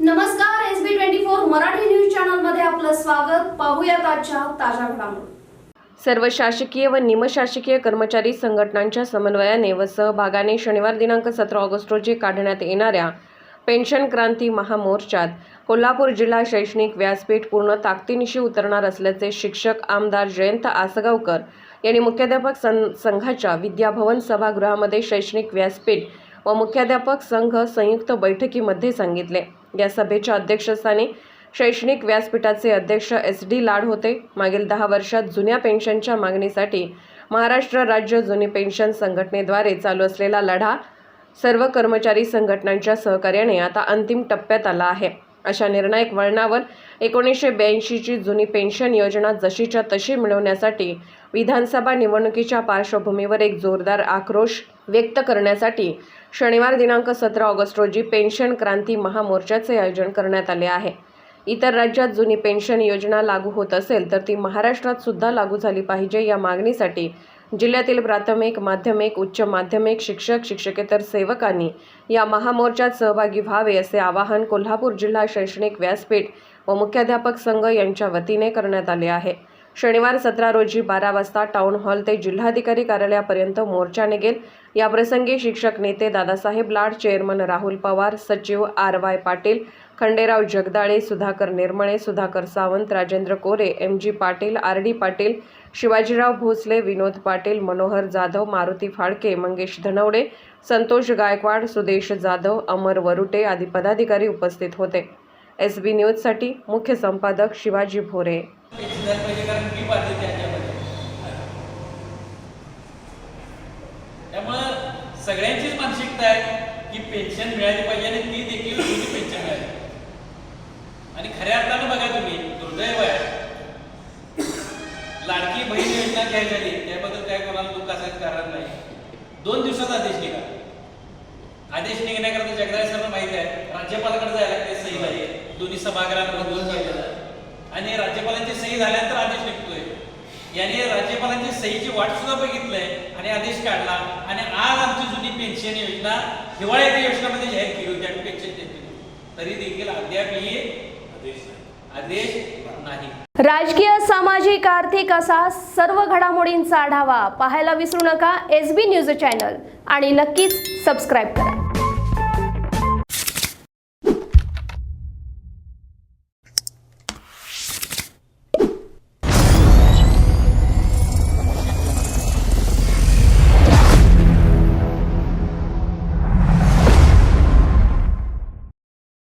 नमस्कार S B twenty four Marathi news चॅनलमध्ये आपलं स्वागत. पाहूया आजच्या ताज्या घडामोडी. सर्व शासकीय व निमशासकीय कर्मचारी संघटनांच्या समन्वयाने व सहभागाने शनिवार दिनांक सतरा ऑगस्ट रोजी काढण्यात येणाऱ्या पेन्शन क्रांती महामोर्चात कोल्हापूर जिल्हा शैक्षणिक व्यासपीठ पूर्ण ताकदीनिशी उतरणार असल्याचे शिक्षक आमदार जयंत आसगावकर यांनी मुख्याध्यापक सं संघाच्या विद्याभवन सभागृहामध्ये शैक्षणिक व्यासपीठ व मुख्याध्यापक संघ संयुक्त बैठकीमध्ये सांगितले. या सभेच्या अध्यक्षस्थानी शैक्षणिक व्यासपीठाचे अध्यक्ष एस डी लाड होते. मागील दहा वर्षात जुन्या पेन्शनच्या मागणीसाठी महाराष्ट्र राज्य जुनी पेन्शन संघटनेद्वारे चालू असलेला लढा सर्व कर्मचारी संघटनांच्या सहकार्याने आता अंतिम टप्प्यात आला आहे. अशा निर्णायक वळणावर एकोणीसशे ब्याऐंशीची जुनी पेन्शन योजना जशीच्या तशी मिळवण्यासाठी विधानसभा निवडणुकीच्या पार्श्वभूमीवर एक जोरदार आक्रोश व्यक्त करण्यासाठी शनिवार दिनांक सतरा ऑगस्ट रोजी पेन्शन क्रांती महामोर्चाचे आयोजन करण्यात आले आहे. इतर राज्यात जुनी पेन्शन योजना लागू होत असेल तर ती महाराष्ट्रात सुद्धा लागू झाली पाहिजे या मागणीसाठी जिल्ह्यातील प्राथमिक माध्यमिक उच्च माध्यमिक शिक्षक शिक्षकेतर सेवकांनी या महामोर्चात सहभागी व्हावे असे आवाहन कोल्हापूर जिल्हा शैक्षणिक व्यासपीठ व मुख्याध्यापक संघ यांच्या वतीने करण्यात आले आहे. शनिवार सतरा रोजी बारा वाजता टाउन हॉल ते जिल्हाधिकारी कार्यालयापर्यंत मोर्चा निघेल याप्रसंगी शिक्षक नेते दादासाहेब लाड चेअरमन राहुल पवार सचिव R Y Patil Khanderao Jagdale Sudhakar Nirmale Sudhakar Sawant Rajendra Kore M G Patil R D Patil Shivajirao Bhosale Vinod Patil Manohar Jadhav Maruti Phalke Mangesh Dhanawade Santosh Gaikwad Sudesh Jadhav Amar Varute आदी पदाधिकारी उपस्थित होते. S बी न्यूजसाठी मुख्य संपादक शिवाजी भोरे. त्यामुळे सगळ्यांचीच मानसिकता आहे की पेन्शन मिळाली पाहिजे आणि ती देखील पेन्शन मिळाली. आणि खऱ्या अर्थानं बघा तुम्ही दुर्दैव आहे. लाडकी बहीण योजना काय झाली त्याबद्दल काय कोणाला दुःख असायचं कारण नाही. दोन दिवसात आदेश निघाला. आदेश निघण्याकरता जगदाळे सर माहिती आहे राज्यपालाकडे जायला ते सही पाहिजे दोन्ही सभागृहांमध्ये दोन पाहिजे आणि राज्यपालांची सही झाल्यानंतर आदेश निघतोय. याने राज्यपालांची सहीची वाट सुद्धा बघितलंय आणि आदेश काढला. आणि आज आमची जुनी पेन्शन योजना हिवाळ्याच्या योजनामध्ये जाहीर केली होती. आणि पेन्शन देते तरी देखील अद्यापही आदेश नाही. राजकीय सामाजिक आर्थिक असा सर्व घडामोडींचा आढावा पाहायला विसरू नका. S B news channel. आणि नक्कीच सबस्क्राईब करा.